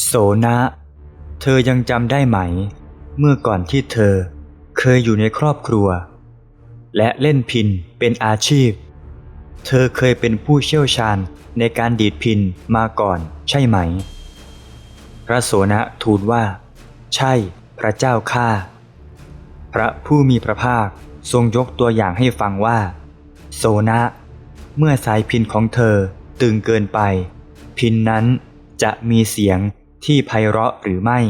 โสนะ เธอยังจำได้ไหม เมื่อก่อนที่เธอเคยอยู่ในครอบครัว และเล่นพินเป็นอาชีพ เธอเคยเป็นผู้เชี่ยวชาญในการดีดพินมาก่อนใช่ไหม พระโสนะทูลว่า ใช่พระเจ้าข้าพระผู้มีพระภาคทรงยกตัวอย่างให้ฟังว่า โสนะ เมื่อสายพินของเธอตึงเกินไป พินนั้นจะมีเสียง ที่ไพเราะหรือไม่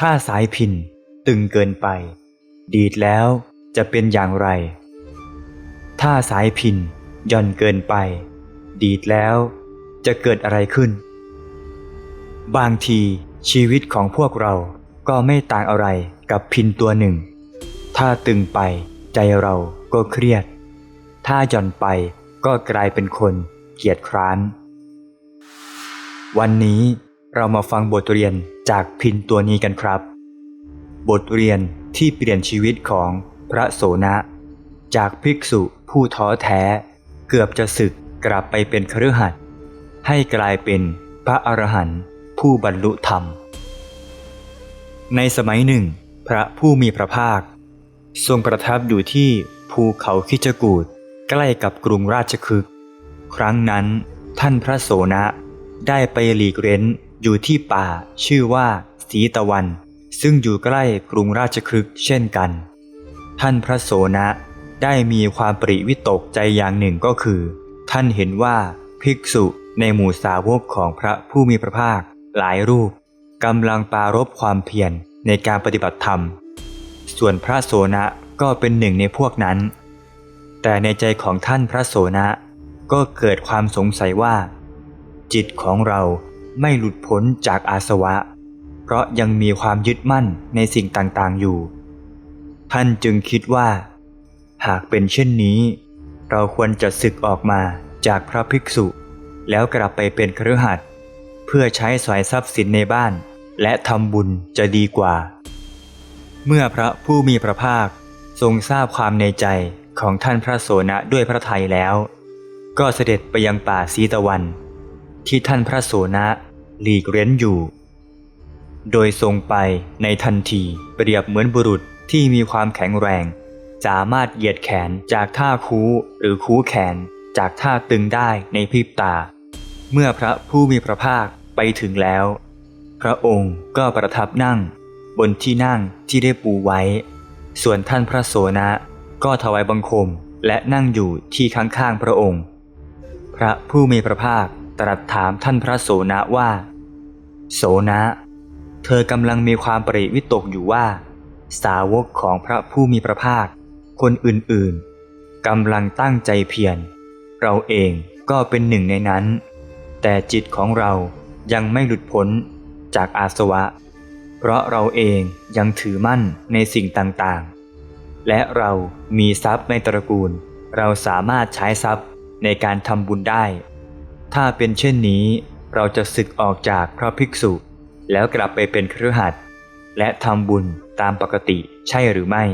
ถ้าสายพินตึงเกินไป ดีดแล้วจะเป็นอย่างไร ถ้าสายพินหย่อนเกินไป ดีดแล้ว จะเกิดอะไรขึ้น บางทีชีวิตของพวกเราก็ไม่ต่างอะไรกับพินตัวหนึ่ง ถ้าตึงไปใจเราก็เครียด ถ้าหย่อนไปก็กลายเป็นคนเกียจคร้าน วันนี้เรามาฟังบทเรียนจากพินตัวนี้กันครับ บทเรียนที่เปลี่ยนชีวิตของพระโสนะ จากภิกษุผู้ท้อแท้เกือบจะศึก กลับไปเป็นคฤหัสถ์ให้กลายเป็นพระอรหันต์ผู้บรรลุธรรม ในสมัยหนึ่ง พระผู้มีพระภาค ทรงประทับอยู่ที่ภูเขาคิจกูดใกล้กับกรุงราชคฤห์ครั้งนั้นท่านพระโสนะได้ไปหลีกเร้นอยู่ที่ป่าชื่อว่าสีตะวัน ซึ่งอยู่ใกล้กรุงราชคฤห์เช่นกัน ท่านพระโสนะได้มีความปริวิตกใจอย่างหนึ่งก็คือ ท่านเห็นว่าภิกษุในหมู่สาวกของพระผู้มีพระภาคหลายรูปกำลังปรารบความเพียรในการปฏิบัติธรรม ส่วนพระโสนะก็เป็นหนึ่งในพวกนั้น แต่ในใจของท่านพระโสนะก็เกิดความสงสัยว่า จิตของเราไม่หลุดพ้นจากอาสวะ เพราะยังมีความยึดมั่นในสิ่งต่างๆอยู่ ท่านจึงคิดว่า หากเป็นเช่นนี้ เราควรจะศึกออกมาจากพระภิกษุ แล้วกลับไปเป็นครือหัดเพื่อใช้สอยทรัพย์สินในบ้าน และทำบุญจะดีกว่า เมื่อพระผู้มีพระภาคทรงทราบความในใจของท่านพระโสนะด้วยพระทัยแล้ว ก็เสด็จไปยังป่าสีตะวัน ที่ท่านพระโสนะหลีกเร้นอยู่ โดยทรงไปในทันทีเปรียบเหมือนบุรุษที่มีความแข็งแรง สามารถเหยียดแขนจากท่าคูหรือคูแขนจากท่าตึงได้ในพริบตา เมื่อพระผู้มีพระภาคไปถึงแล้ว พระองค์ก็ประทับนั่ง บนที่นั่งที่ได้ปูไว้ ส่วนท่านพระโสนะก็ถวายบังคมและนั่งอยู่ที่ข้างๆพระองค์ พระผู้มีพระภาคตรัสถามท่านพระโสนะว่า โสนะ เธอกำลังมีความปริวิตกอยู่ว่า สาวกของพระผู้มีพระภาค คนอื่นๆกำลังตั้งใจเพียร เราเองก็เป็นหนึ่งในนั้น แต่จิตของเรายังไม่หลุดพ้นจากอาสวะ เพราะเราเองยังถือมั่นในสิ่งต่างๆ และเรามีทรัพย์ในตระกูล เราสามารถใช้ทรัพย์ในการทำบุญได้ ถ้าเป็นเช่นนี้เราจะศึกออกจากพระภิกษุ แล้วกลับไปเป็นเครือขัดและทำบุญตามปกติใช่หรือไม่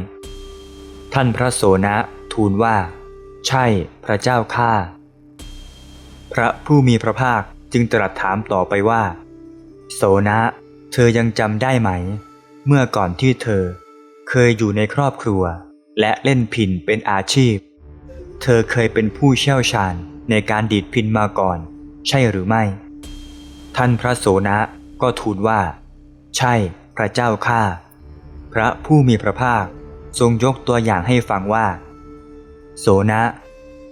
ท่านพระโสนะทูลว่า ใช่พระเจ้าข้าพระผู้มีพระภาคจึงตรัสถามต่อไปว่า โสนะ เธอยังจำได้ไหม เมื่อก่อนที่เธอ เคยอยู่ในครอบครัว และเล่นพินเป็นอาชีพ เธอเคยเป็นผู้เชี่ยวชาญในการดีดพินมาก่อน ใช่หรือไม่ ท่านพระโสนะก็ทูลว่า ใช่พระเจ้าข้าพระผู้มีพระภาค ทรงยกตัวอย่างให้ฟังว่า โสนะ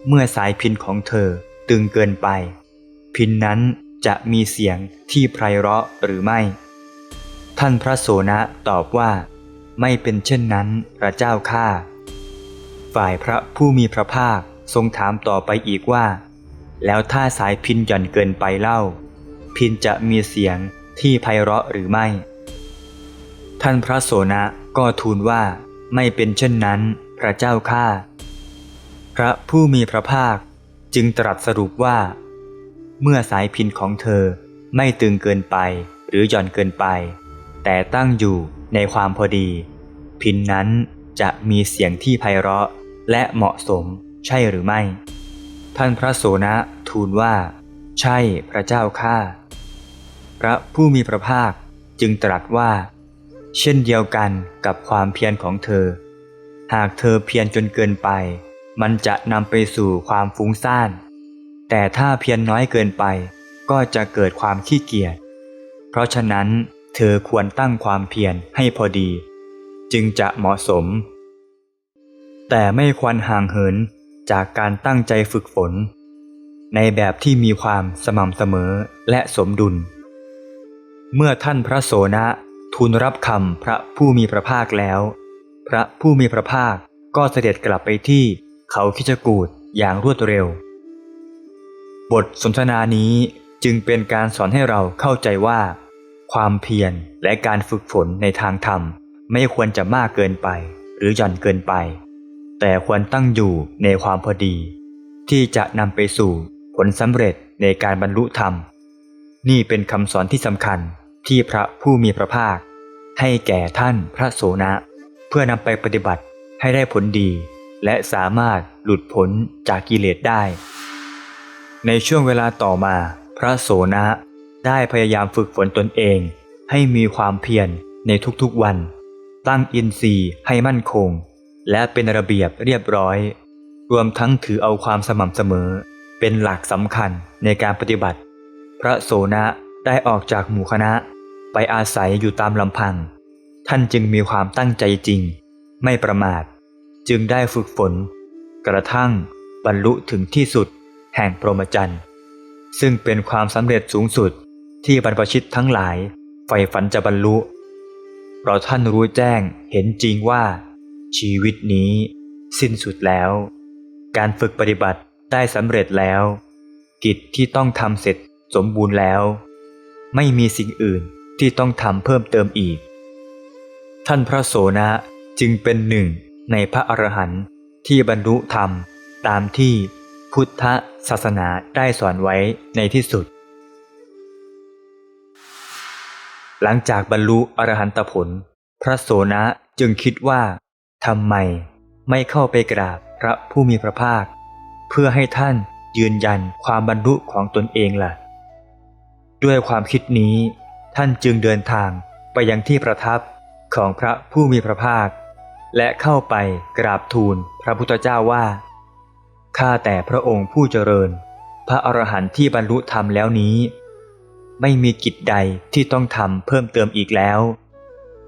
เมื่อสายพินของเธอตึงเกินไป พินนั้นจะมีเสียงที่ไพเราะหรือไม่ ท่านพระโสนะตอบว่า ไม่เป็นเช่นนั้นพระเจ้าข้าฝ่ายพระผู้มีพระภาคทรงถามต่อไปอีกว่า แล้วถ้าสายพินหย่อนเกินไปเล่า พินจะมีเสียงที่ไพเราะหรือไม่ ท่านพระโสนะก็ทูลว่า ไม่เป็นเช่นนั้น พระเจ้าข้าพระผู้มีพระภาคจึงตรัสสรุปว่า เมื่อสายพินของเธอไม่ตึงเกินไปหรือหย่อนเกินไป แต่ตั้งอยู่ในความพอดี พินนั้นจะมีเสียงที่ไพเราะและเหมาะสมใช่หรือไม่ ท่านพระโสนะทูลว่า ใช่พระเจ้าข้าพระผู้มีพระภาคจึงตรัสว่า เช่นเดียวกันกับความเพียรของเธอ หากเธอเพียรจนเกินไป มันจะนำไปสู่ความฟุ้งซ่าน แต่ถ้าเพียรน้อยเกินไป ก็จะเกิดความขี้เกียจ เพราะฉะนั้นเธอควรตั้งความเพียรให้พอดี จึงจะเหมาะสม แต่ไม่ควรห่างเหินจากการตั้งใจฝึกฝน ในแบบที่มีความสม่ำเสมอและสมดุล เมื่อท่านพระโสนะ ทูลรับคำพระผู้มีพระภาคแล้ว พระผู้มีพระภาคก็เสด็จกลับไปที่เขาคิจกูดอย่างรวดเร็ว บทสนทนานี้จึงเป็นการสอนให้เราเข้าใจว่า ความเพียรและการฝึกฝนในทางธรรม ไม่ควรจะมากเกินไป หรือหย่อนเกินไป แต่ควรตั้งอยู่ในความพอดี ที่จะนำไปสู่ผลสำเร็จในการบรรลุธรรม นี่เป็นคำสอนที่สำคัญ ที่พระผู้มีพระภาค ให้แก่ท่านพระโสนะ เพื่อนำไปปฏิบัติให้ได้ผลดี และสามารถหลุดพ้นจากกิเลสได้ ในช่วงเวลาต่อมา พระโสนะได้พยายามฝึกฝนตนเอง ให้มีความเพียรในทุกๆวัน ตั้งอินทรีย์ให้มั่นคง และเป็นระเบียบเรียบร้อย รวมทั้งถือเอาความสม่ำเสมอ เป็นหลักสำคัญในการปฏิบัติ พระโสนะ ได้ออกจากหมู่คณะไปอาศัยอยู่ตามลำพัง ท่านจึงมีความตั้งใจจริง ไม่ประมาท จึงได้ฝึกฝน กระทั่งบรรลุถึงที่สุดแห่งพรหมจรรย์ ซึ่งเป็นความสำเร็จสูงสุดที่บรรพชิตทั้งหลายใฝ่ฝันจะบรรลุเพราะท่านรู้แจ้งเห็นจริงว่า ชีวิตนี้สิ้นสุดแล้ว การฝึกปฏิบัติได้สำเร็จแล้ว กิจที่ต้องทำเสร็จสมบูรณ์แล้ว ไม่มีสิ่งอื่นที่ต้องทำเพิ่มเติมอีก ท่านพระโสนะจึงเป็นหนึ่งในพระอรหันต์ที่บรรลุธรรมตามที่พุทธศาสนาได้สอนไว้ในที่สุด หลังจากบรรลุอรหันตผล พระโสนะจึงคิดว่าทำไมไม่เข้าไปกราบพระผู้มีพระภาค เพื่อให้ท่านยืนยันความบรรลุของตนเองล่ะ ด้วยความคิดนี้ ท่านจึงเดินทางไปยังที่ประทับของพระผู้มีพระภาค และเข้าไปกราบทูลพระพุทธเจ้าว่าข้าแต่พระองค์ผู้เจริญ พระอรหันต์ที่บรรลุธรรมแล้วนี้ ไม่มีกิจใดที่ต้องทำเพิ่มเติมอีกแล้ว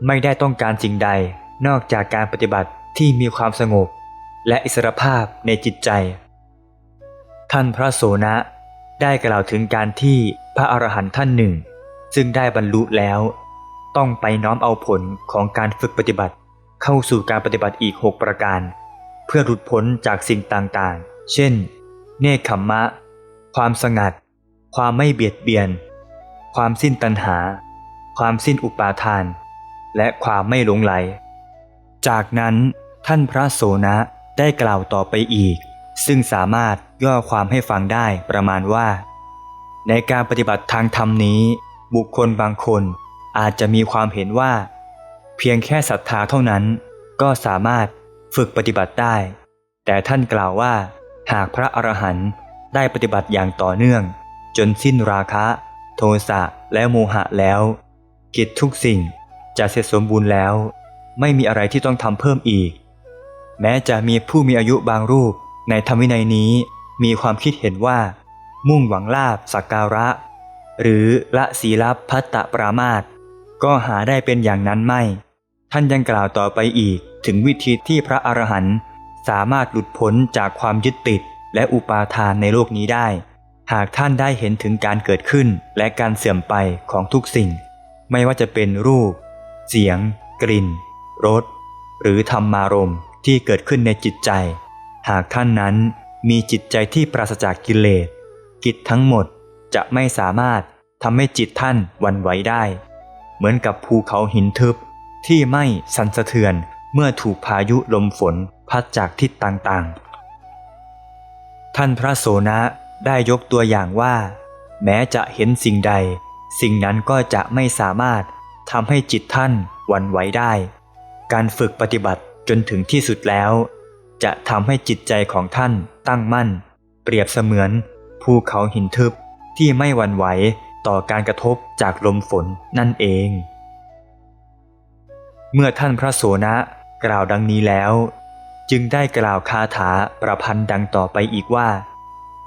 ไม่ได้ต้องการสิ่งใดนอกจากการปฏิบัติที่มีความสงบ และอิสรภาพในจิตใจ ท่านพระโสนะ ได้กล่าวถึงการที่พระอรหันต์ท่านหนึ่ง ซึ่งได้บรรลุแล้ว ต้องไปน้อมเอาผลของการฝึกปฏิบัติ เข้าสู่การปฏิบัติอีก 6 ประการ เพื่อหลุดพ้นจากสิ่งต่างๆ เช่น เนคขมมะ ความสงัด ความไม่เบียดเบียน ความสิ้นตัณหา ความสิ้นอุปาทาน และความไม่หลงไหล จากนั้นท่านพระโสนะได้กล่าวต่อไปอีก ซึ่งสามารถย่อความให้ฟังได้ประมาณว่า ในการปฏิบัติทางธรรมนี้ บุคคลบางคนอาจจะมีความเห็นว่า เพียงแค่ศรัทธาเท่านั้น ก็สามารถฝึกปฏิบัติได้ แต่ท่านกล่าวว่า หากพระอรหันต์ได้ปฏิบัติอย่างต่อเนื่อง จนสิ้นราคะ โทสะและโมหะแล้ว กิจทุกสิ่งจะเสร็จสมบูรณ์แล้ว ไม่มีอะไรที่ต้องทำเพิ่มอีก แม้จะมีผู้มีอายุบางรูป ในธรรมวินัยนี้มีความคิดเห็นว่า มุ่งหวังลาบสักการะ หรือละศีลพัตตปรามาตก็หาได้เป็นอย่างนั้นไม่ ท่านยังกล่าวต่อไปอีกถึงวิธีที่พระอรหันต์สามารถหลุดพ้นจากความยึดติดและอุปาทานในโลกนี้ได้ หากท่านได้เห็นถึงการเกิดขึ้นและการเสื่อมไปของทุกสิ่ง ไม่ว่าจะเป็นรูป เสียง กลิ่นรสหรือธรรมารมณ์ที่เกิดขึ้นในจิตใจ หากท่านนั้นมีจิตใจที่ปราศจากกิเลส กิจทั้งหมดจะไม่สามารถทำให้จิตท่านวันไหวได้ เหมือนกับภูเขาหินทึบที่ไม่สั่นสะเทือนเมื่อถูกพายุลมฝนพัดจากทิศต่างๆ ท่านพระโสนะได้ยกตัวอย่างว่า แม้จะเห็นสิ่งใด สิ่งนั้นก็จะไม่สามารถทำให้จิตท่านวันไหวได้ การฝึกปฏิบัติจนถึงที่สุดแล้ว จะทำให้จิตใจของท่านตั้งมั่น เปรียบเสมือน ภูเขาหินทึบที่ไม่หวั่นไหวต่อการกระทบจากลมฝนนั่นเอง เมื่อท่านพระโสนะกล่าวดังนี้แล้ว จึงได้กล่าวคาถาประพันธ์ดังต่อไปอีกว่า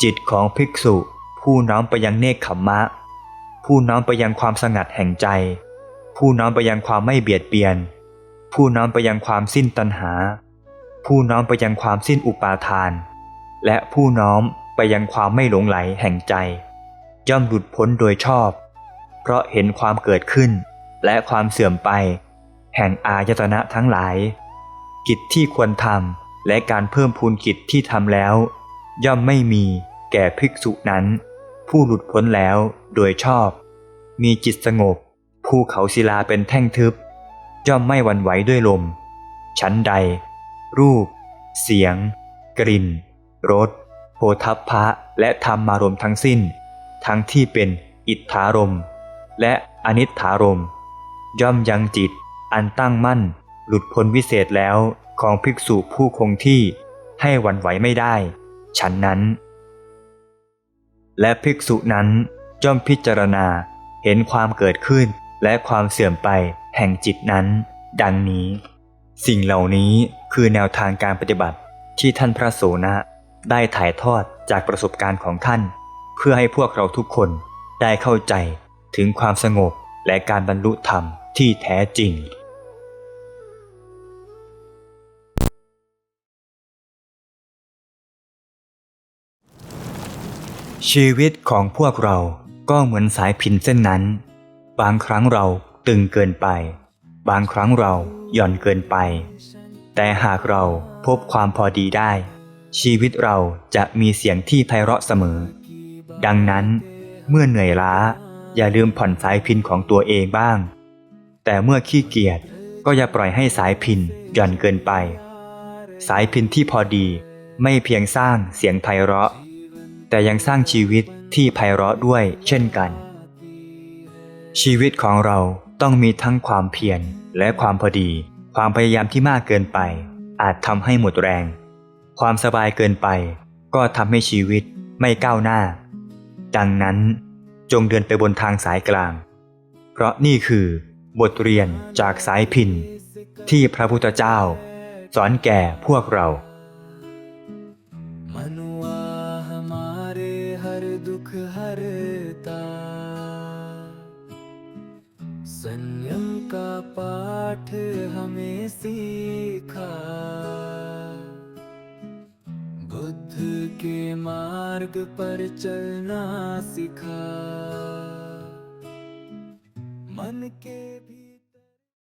จิตของภิกษุ ผู้น้อมไปยังเนคขมมะ ผู้น้อมไปยังความสงัดแห่งใจ ผู้น้อมไปยังความไม่เบียดเบียน ผู้น้อมไปยังความสิ้นตัณหา ผู้น้อมไปยังความสิ้นอุปาทาน และผู้น้อมไปยังความไม่หลงไหลแห่งใจ ย่อมหลุดพ้นโดยชอบ เพราะเห็นความเกิดขึ้น และความเสื่อมไป แห่งอายตนะทั้งหลาย กิจที่ควรทำและการเพิ่มพูนกิจที่ทำแล้ว ย่อมไม่มีแก่ภิกษุนั้น ผู้หลุดพ้นแล้วโดยชอบ มีจิตสงบภูเขาศิลาเป็นแท่งทึบ ย่อมไม่หวั่นไหวด้วยลมชั้นใด รูป เสียง กลิ่น รสโพธัพพะ และธรรมารมทั้งสิ้น ทั้งที่เป็นอิทธารม และอนิธารม ย่อมยังจิตอันตั้งมั่น หลุดพ้นวิเศษแล้วของภิกษุผู้คงที่ให้วันไหวไม่ได้ ฉันนั้น และภิกษุนั้นย่อมพิจารณาเห็นความเกิดขึ้นและความเสื่อมไปแห่งจิตนั้น ดังนี้ สิ่งเหล่านี้คือแนวทางการปฏิบัติที่ท่านพระโสนะได้ถ่ายทอดจากประสบการณ์ของท่าน เพื่อให้พวกเราทุกคนได้เข้าใจถึงความสงบและการบรรลุธรรมที่แท้จริงชีวิตของพวกเราก็เหมือนสายพินเส้นนั้น บางครั้งเราตึงเกินไป บางครั้งเราหย่อนเกินไป แต่หากเราพบความพอดีได้ ชีวิตเราจะมีเสียงที่ไพเราะเสมอ ดังนั้น เมื่อเหนื่อยล้าอย่าลืมผ่อนสายพินของตัวเองบ้าง แต่เมื่อขี้เกียจก็อย่าปล่อยให้สายพินหย่อนเกินไป สายพินที่พอดีไม่เพียงสร้างเสียงไพเราะ แต่ยังสร้างชีวิตที่ไพเราะด้วยเช่นกัน ชีวิตของเรา ต้องมีทั้งความเพียรและความพอดี ความพยายามที่มากเกินไป อาจทำให้หมดแรง ความสบายเกินไป ก็ทำให้ชีวิตไม่ก้าวหน้า ดังนั้นจงเดินไปบนทางสายกลาง เพราะนี่คือบทเรียนจากสายพิน ที่พระพุทธเจ้า สอนแก่พวกเรา मनुआ हमारे हर दुख हरता संयम का पाठ हमें सीखा। बुद्ध के मार्ग पर चलना सिखा।